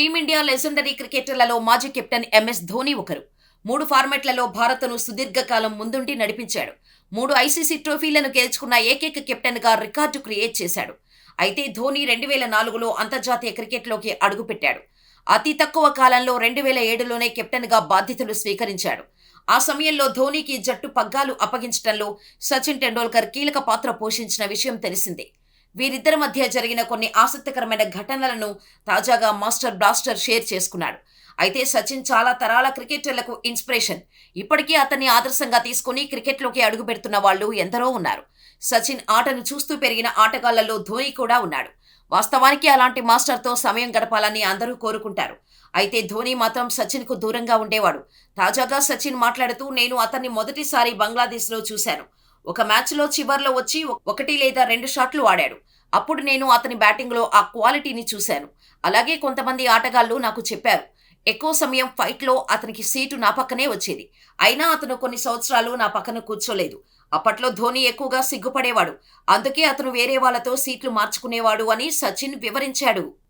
Team India legendary క్రికెటర్లలో మాజీ captain MS Dhoni ఒకరు. మూడు ఫార్మాట్లలో భారత్ను సుదీర్ఘకాలం ముందుండి నడిపించాడు. మూడు ఐసీసీ ట్రోఫీలను గెలుచుకున్న ఏకైక కెప్టెన్గా రికార్డు క్రియేట్ చేశాడు. అయితే ధోని రెండు వేల నాలుగులో అంతర్జాతీయ క్రికెట్లోకి అడుగుపెట్టాడు. అతి తక్కువ కాలంలో రెండు వేల ఏడులోనే కెప్టెన్గా బాధ్యతలు స్వీకరించాడు. ఆ సమయంలో ధోనికి జట్టు పగ్గాలు అప్పగించడంలో సచిన్ టెండూల్కర్ కీలక పాత్ర పోషించిన విషయం తెలిసిందే. వీరిద్దరి మధ్య జరిగిన కొన్ని ఆసక్తికరమైన ఘటనలను తాజాగా మాస్టర్ బ్లాస్టర్ షేర్ చేసుకున్నాడు. అయితే సచిన్ చాలా తరాల క్రికెటర్లకు ఇన్స్పిరేషన్. ఇప్పటికీ అతన్ని ఆదర్శంగా తీసుకుని క్రికెట్లోకి అడుగు పెడుతున్న వాళ్ళు ఎందరో ఉన్నారు. సచిన్ ఆటను చూస్తూ పెరిగిన ఆటగాళ్ళలో ధోని కూడా ఉన్నాడు. వాస్తవానికి అలాంటి మాస్టర్తో సమయం గడపాలని అందరూ కోరుకుంటారు. అయితే ధోని మాత్రం సచిన్కు దూరంగా ఉండేవాడు. తాజాగా సచిన్ మాట్లాడుతూ నేను అతన్ని మొదటిసారి బంగ్లాదేశ్లో చూశాను. ఒక మ్యాచ్లో చివర్లో వచ్చి ఒకటి లేదా రెండు షాట్లు ఆడాడు అప్పుడు నేను అతని బ్యాటింగ్లో ఆ క్వాలిటీని చూశాను. అలాగే కొంతమంది ఆటగాళ్ళు నాకు చెప్పారు ఎక్కువ సమయం ఫైట్లో అతనికి సీటు నా పక్కనే వచ్చేది. అయినా అతను కొన్ని సంవత్సరాలు నా పక్కన కూర్చోలేదు. అప్పట్లో ధోని ఎక్కువగా సిగ్గుపడేవాడు. అందుకే అతను వేరే వాళ్ళతో సీట్లు మార్చుకునేవాడు అని సచిన్ వివరించాడు.